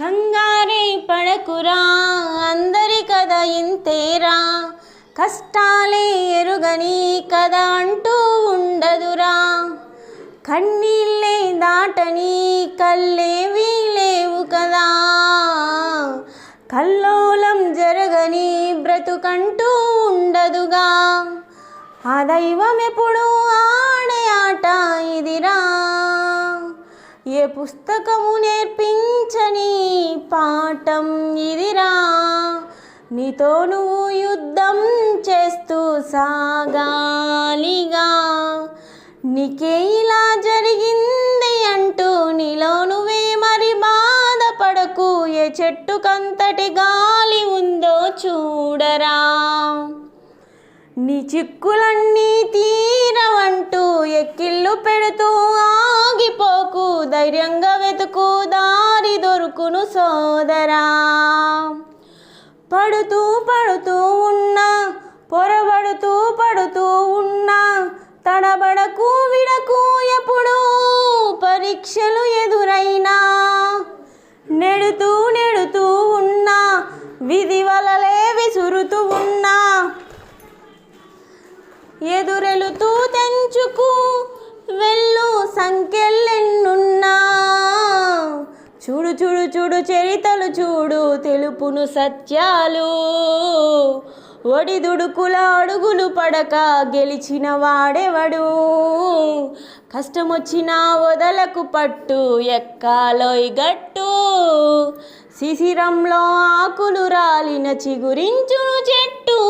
కంగారే పడకురా అందరి కథ ఇంతేరా. కష్టాలే ఎరుగని కథ అంటూ ఉండదురా. కన్నీళ్ళే దాటని కల్లేవి లేవు కదా. కల్లోలం జరగని బ్రతుకంటూ ఉండదుగా. ఆ దైవం ఎప్పుడు ఆడే ఆట ఇదిరా. ఏ పుస్తకము నేర్పించని పాఠం ఇదిరా? నీతో నువ్వు యుద్ధం చేస్తూ సాగాలిగా. నీకే ఇలా జరిగింది అంటూ నీలో నువ్వే మరి బాధపడకు. ఏ చెట్టుకంతటి గాలి ఉందో చూడరా. నీ చిక్కులన్నీ దొరుకును సోదరా. పడుతూ పడుతూ ఉన్నా పొరబడుతూ పడుతూ ఉన్నా తడబడకు విడకు ఎప్పుడు పరీక్షలు ఎదురైనా. నెడుతూ నెడుతూ ఉన్నా విధి వలలే విసురుతూ ఉన్నా. ఎదురెలుతూ తెంచుకు వెళ్ళు సంఖ్య చూడు చూడు చరితలు చూడు తెలుపును సత్యాలు. ఒడిదుడుకుల అడుగులు పడక గెలిచిన వాడెవడు? కష్టమొచ్చినా వదలకు పట్టు ఎక్కాలోయ్ గట్టు. శిశిరంలో ఆకులు రాలిన చిగురించు చెట్టు.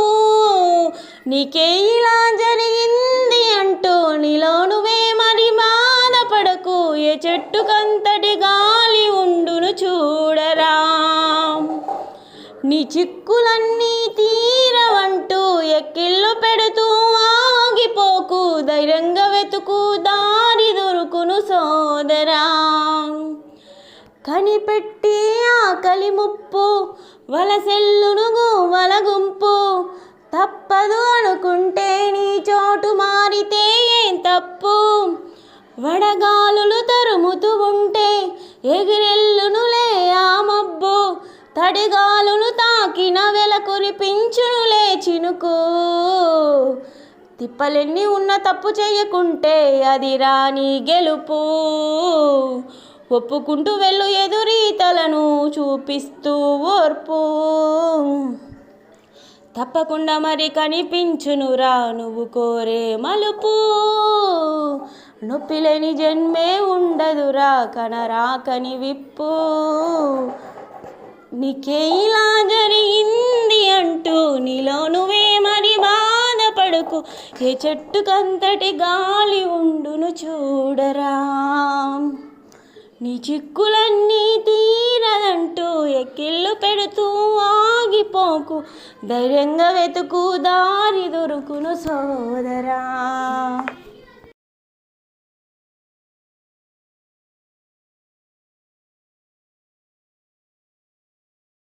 నీకే ఇలా జరిగింది అంటూ నీలో నువ్వే మరి బాధపడకు. ఏ చెట్టుకంతటి గాలి ఉండు. నీ చిక్కులన్నీ తీరవంటూ ఎక్కిళ్ళు పెడుతూ ఆగిపోకు. ధైర్యంగా వెతుకు దారి దొరుకును సోదరా. కనిపెట్టి ఆకలి ముప్పు వలసెల్లునుగు వలగుంపు. తప్పదు అనుకుంటే నీ చోటు మారితే ఏం తప్పు? వడగాలులు తరుముతూ ఉంటే ఎగిరెల్లును తడిగాలులు తాకిన వెల కురిపించునులే చినుకు. తిప్పలెన్ని ఉన్న తప్పు చేయకుంటే అది రాని గెలుపు. ఒప్పుకుంటూ వెళ్ళు ఎదురీతలను చూపిస్తూ ఓర్పు. తప్పకుండా మరి కనిపించునురా నువ్వు కోరే మలుపు. నొప్పి లేని జన్మే ఉండదురా కనరాకని విప్పు. నీకే ఇలా జరిగింది అంటూ నీలో నువ్వే మరి బాధపడుకు. ఏ చెట్టుకంతటి గాలి ఉండును చూడరా. నీ చిక్కులన్నీ తీరదంటూ ఎక్కిళ్ళు పెడుతూ ఆగిపోకు. ధైర్యంగా వెతుకు దారి దొరుకును సోదరా.